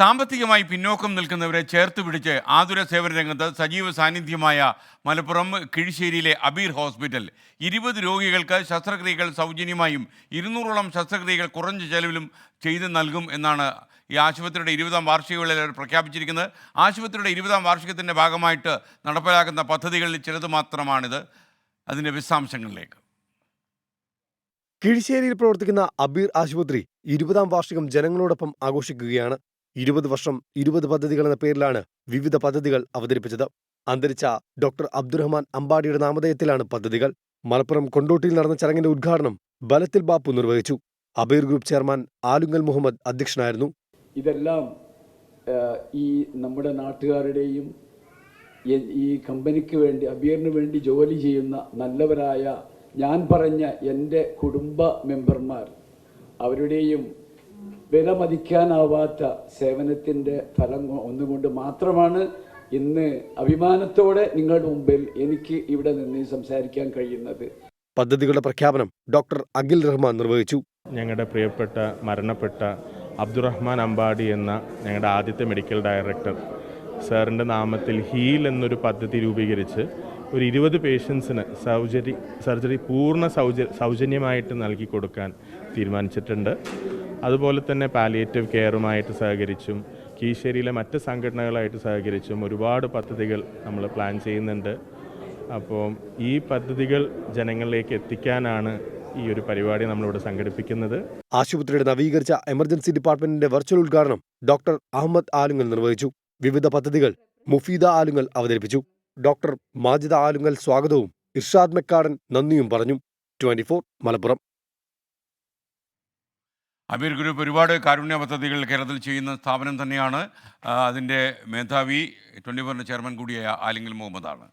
സാമ്പത്തികമായി പിന്നോക്കം നിൽക്കുന്നവരെ ചേർത്ത് പിടിച്ച് ആതുര സേവന രംഗത്ത് സജീവ സാന്നിധ്യമായ മലപ്പുറം കിഴിശ്ശേരിയിലെ അബീർ ഹോസ്പിറ്റൽ. ഇരുപത് രോഗികൾക്ക് ശസ്ത്രക്രിയകൾ സൗജന്യമായും ഇരുന്നൂറോളം ശസ്ത്രക്രിയകൾ കുറഞ്ഞ ചെലവിലും ചെയ്തു നൽകും എന്നാണ് ഈ ആശുപത്രിയുടെ ഇരുപതാം അവർ പ്രഖ്യാപിച്ചിരിക്കുന്നത്. ആശുപത്രിയുടെ ഇരുപതാം വാർഷികത്തിന്റെ ഭാഗമായിട്ട് നടപ്പിലാക്കുന്ന പദ്ധതികളിൽ ചിലത് മാത്രമാണിത്. അതിന്റെ വിശദാംശങ്ങളിലേക്ക്. കിഴിശ്ശേരിയിൽ പ്രവർത്തിക്കുന്ന അബീർ ആശുപത്രി ഇരുപതാം വാർഷികം ജനങ്ങളോടൊപ്പം ആഘോഷിക്കുകയാണ്. ഇരുപത് വർഷം ഇരുപത് പദ്ധതികൾ എന്ന പേരിലാണ് വിവിധ പദ്ധതികൾ അവതരിപ്പിച്ചത്. അന്തരിച്ച ഡോക്ടർ അബ്ദുറഹ്മാൻ അമ്പാടിയുടെ നാമധേയത്തിലാണ് പദ്ധതികൾ. മലപ്പുറം കൊണ്ടോട്ടിയിൽ നടന്ന ചടങ്ങിന്റെ ഉദ്ഘാടനം ബലത്തിൽ ബാപ്പു നിർവഹിച്ചു. അബീർ ഗ്രൂപ്പ് ചെയർമാൻ ആലുങ്ങൽ മുഹമ്മദ് അധ്യക്ഷനായിരുന്നു. ഇതെല്ലാം ഈ നമ്മുടെ നാട്ടുകാരുടെയും ഈ കമ്പനിക്ക് വേണ്ടി അബീറിന് വേണ്ടി ജോലി ചെയ്യുന്ന നല്ലവരായ ഞാൻ പറഞ്ഞ എന്റെ കുടുംബ മെമ്പർമാർ അവരുടെയും വിലമതിക്കാനാവാത്ത സേവനത്തിന്റെ ഫലം ഒന്നുകൊണ്ട് മാത്രമാണ് ഇന്ന് അഭിമാനത്തോടെ നിങ്ങളുടെ മുമ്പിൽ എനിക്ക് ഇവിടെ നിന്ന് സംസാരിക്കാൻ കഴിയുന്നത്. പദ്ധതികളുടെ പ്രഖ്യാപനം ഡോക്ടർ അഖിൽ റഹ്മാൻ നിർവഹിച്ചു. ഞങ്ങളുടെ പ്രിയപ്പെട്ട മരണപ്പെട്ട അബ്ദുറഹ്മാൻ അമ്പാടി എന്ന ഞങ്ങളുടെ ആദ്യത്തെ മെഡിക്കൽ ഡയറക്ടർ സാറിന്റെ നാമത്തിൽ ഹീൽ എന്നൊരു പദ്ധതി രൂപീകരിച്ച് ഒരു ഇരുപത് പേഷ്യൻസിന് സർജറി സർജറി പൂർണ സൗജ സൗജന്യമായിട്ട് നൽകി കൊടുക്കാൻ തീരുമാനിച്ചിട്ടുണ്ട്. അതുപോലെ തന്നെ പാലിയേറ്റീവ് കെയറുമായിട്ട് സഹകരിച്ചും കീശ്ശേരിയിലെ മറ്റ് സംഘടനകളായിട്ട് സഹകരിച്ചും ഒരുപാട് പദ്ധതികൾ നമ്മൾ പ്ലാൻ ചെയ്യുന്നുണ്ട്. അപ്പോൾ ഈ പദ്ധതികൾ ജനങ്ങളിലേക്ക് എത്തിക്കാനാണ് ഈ ഒരു പരിപാടി നമ്മളിവിടെ സംഘടിപ്പിക്കുന്നത്. ആശുപത്രിയുടെ നവീകരിച്ച എമർജൻസി ഡിപ്പാർട്ട്മെന്റിന്റെ വെർച്വൽ ഉദ്ഘാടനം ഡോക്ടർ അഹമ്മദ് ആലുങ്ങൽ നിർവഹിച്ചു. വിവിധ പദ്ധതികൾ മുഫീദ ആലുങ്ങൽ അവതരിപ്പിച്ചു. ഡോക്ടർ മാജിദ ആലുങ്ങൽ സ്വാഗതവും. ഇർഷാദ് മെക്കാടൻ നന്ദിയും പറഞ്ഞു. ട്വന്റി മലപ്പുറം. അബീർ ഗ്രൂപ്പ് ഒരുപാട് കാരുണ്യ പദ്ധതികൾ കേരളത്തിൽ ചെയ്യുന്ന സ്ഥാപനം തന്നെയാണ് അതിന്റെ മേധാവി ട്വന്റി ഫോറിന്റെ ചെയർമാൻ കൂടിയായ ആലിംഗൽ മുഹമ്മദാണ്.